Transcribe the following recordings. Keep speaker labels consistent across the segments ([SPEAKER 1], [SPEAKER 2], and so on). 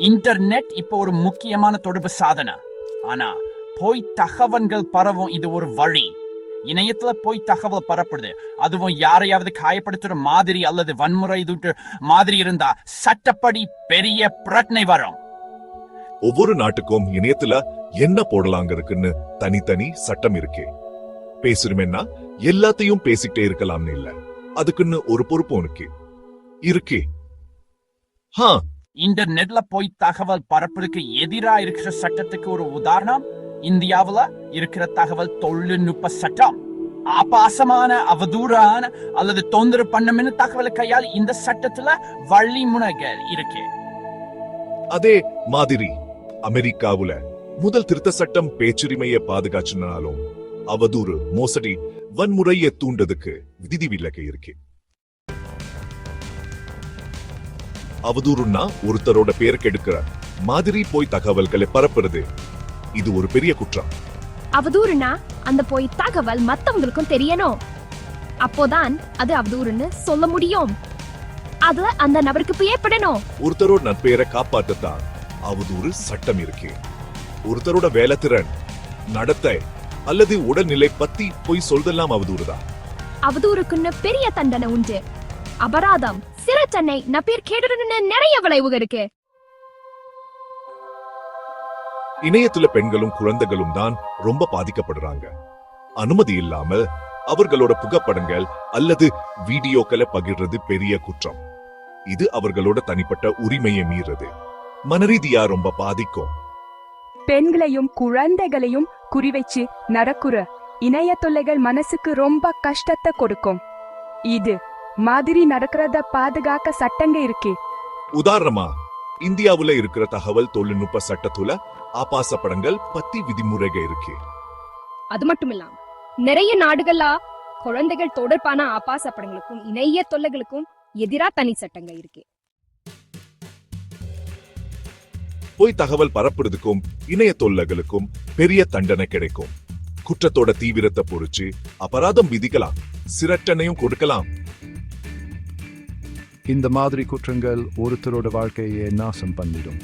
[SPEAKER 1] Internet இப்போ ஒரு முக்கியமான தொடர்பு சாதனை ஆனா போய் தகவல்கள் பரவும் இது ஒரு வழி. இணையத்துல போய் தகவல் பரப்புறது. அதுவும் யாரையாவது காயப்படுத்துற மாதிரி அல்லது வன்முறை மாதிரி இருந்தா சட்டப்படி பெரிய பிரச்சனை வரும்.
[SPEAKER 2] ஒவ்வொரு நாட்டுக்கும் இணையத்துல என்ன போடலாங்கிறதுக்குன்னு தனித்தனி சட்டம் இருக்கே. பேசுறமென்னா எல்லாத்தையும் பேசிக்கிட்டே இருக்கலாம்னு இல்ல. அதுக்குன்னு ஒரு பொறுப்பும் இருக்கு. இருக்கே. ஹா
[SPEAKER 1] இன்டர்நெட்ல போய் தகவல் பரப்புறதுக்கு எதிரா இருக்கிற சட்டத்துக்கு ஒரு உதாரணம் இந்தியாவுல இருக்கிற தகவல் தொழில்நுட்ப சட்டம். ஆபாசமான அவதூறான அல்லது தொந்தரவு பண்ணமென்னு தகவலை கையால் இந்த சட்டத்துல வழிமுனைகள் இருக்கு.
[SPEAKER 2] அதே மாதிரி அமெரிக்காவுல முதல் திருத்த சட்டம் பேச்சுரிமையை பாதுகாச்சுனாலும் அவதூறு மோசடி வன்முறையை தூண்டதுக்கு விதி விலக்கு இருக்கு. அவதூறுன்னா ஒருத்தரோட பேர் கெடுக்கிற மாதிரி போய் தகவல்களை பரப்புறது. இது ஒரு பெரிய குற்றம்.
[SPEAKER 3] அவதூறுனா அந்த போய் தகவல் மத்தவங்களுக்கும் தெரியணும். அப்போதான் அது அவதூறுன்னு சொல்ல முடியும். அதுல அந்த நபருக்கு ஏற்படணும்.
[SPEAKER 2] ஒருத்தரோட நட்பெயரை காப்பாற்றத்தான் அவதூறு சட்டம் இருக்கு. ஒருத்தரோட வேலைத்திறன் நடத்தை அல்லது உடல்நிலை பத்தி போய் சொல்தெல்லாம் அவதூறுதான்.
[SPEAKER 3] அவதூறுக்குன்னு பெரிய தண்டனை உண்டு. அபராதம் சிறைத்தன்னை நப்பீர் கேடுன்னு நிறைய விளைவுகள் இருக்கு.
[SPEAKER 2] இணையத்துல பெண்களும் குழந்தைகளும் தான் ரொம்ப பாதிக்கப்படுறாங்க. அனுமதி இல்லாமல் அவர்களோட புகைப்படங்கள் அல்லது வீடியோக்களை பகிர்றது பெரிய குற்றம். இது அவர்களோட தனிப்பட்ட உரிமையை மீறது. மனரீதியா ரொம்ப பாதிக்கும்.
[SPEAKER 4] பெண்களையும் குழந்தைகளையும் குறிவைச்சு நடக்குற இணைய தொல்லைகள் மனசுக்கு ரொம்ப கஷ்டத்தை கொடுக்கும். இது மாதிரி நடக்கிறத பாதுகாக்க சட்டங்க இருக்கே.
[SPEAKER 2] உதாரணமா இந்தியாவுல இருக்கிற தகவல் தொழில்நுட்ப சட்டத்துல ஆபாச படங்கள் பத்தி விதிமுறைகள் இருக்கு.
[SPEAKER 3] அது மட்டும் இல்லாம நிறைய நாடுகள்ல குழந்தைகள் தொடர்பான ஆபாச படங்களுக்கும் இணைய தொல்லைகளுக்கும் எதிரா தனி சட்டங்க இருக்கு.
[SPEAKER 2] போய் தகவல் பரப்புறதுக்கும் இணைய தொல்லைகளுக்கும் பெரிய தண்டனை கிடைக்கும். குற்றத்தோட தீவிரத்தை பொறிச்சு அபராதம் விதிக்கலாம் சிரட்டனையும் கொடுக்கலாம்.
[SPEAKER 5] இந்த மாதிரி குற்றங்கள் ஒருத்தரோட வாழ்க்கையை நாசம் பண்ணிடும்.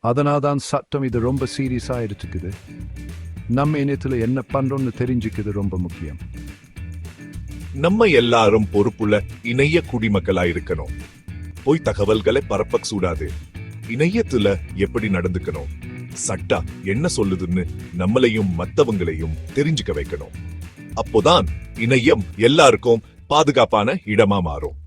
[SPEAKER 5] அதனால்தான் சட்டம் இது ரொம்ப சீரியஸாக எடுத்துக்குது. நம்ம இணையத்துல என்ன பண்றோம்னு தெரிஞ்சுக்கிறது ரொம்ப முக்கியம்.
[SPEAKER 2] நம்ம எல்லாரும் பொறுப்புள்ள இணைய குடிமக்களா இருக்கணும். போய் தகவல்களை பரப்ப சூடாது இணையத்துல எப்படி நடந்துக்கணும்? சட்டா என்ன சொல்லுதுன்னு நம்மளையும் மத்தவங்களையும் தெரிஞ்சுக்க வைக்கணும். அப்போதான் இணையம் எல்லாருக்கும் பாதுகாப்பான இடமா மாறும்.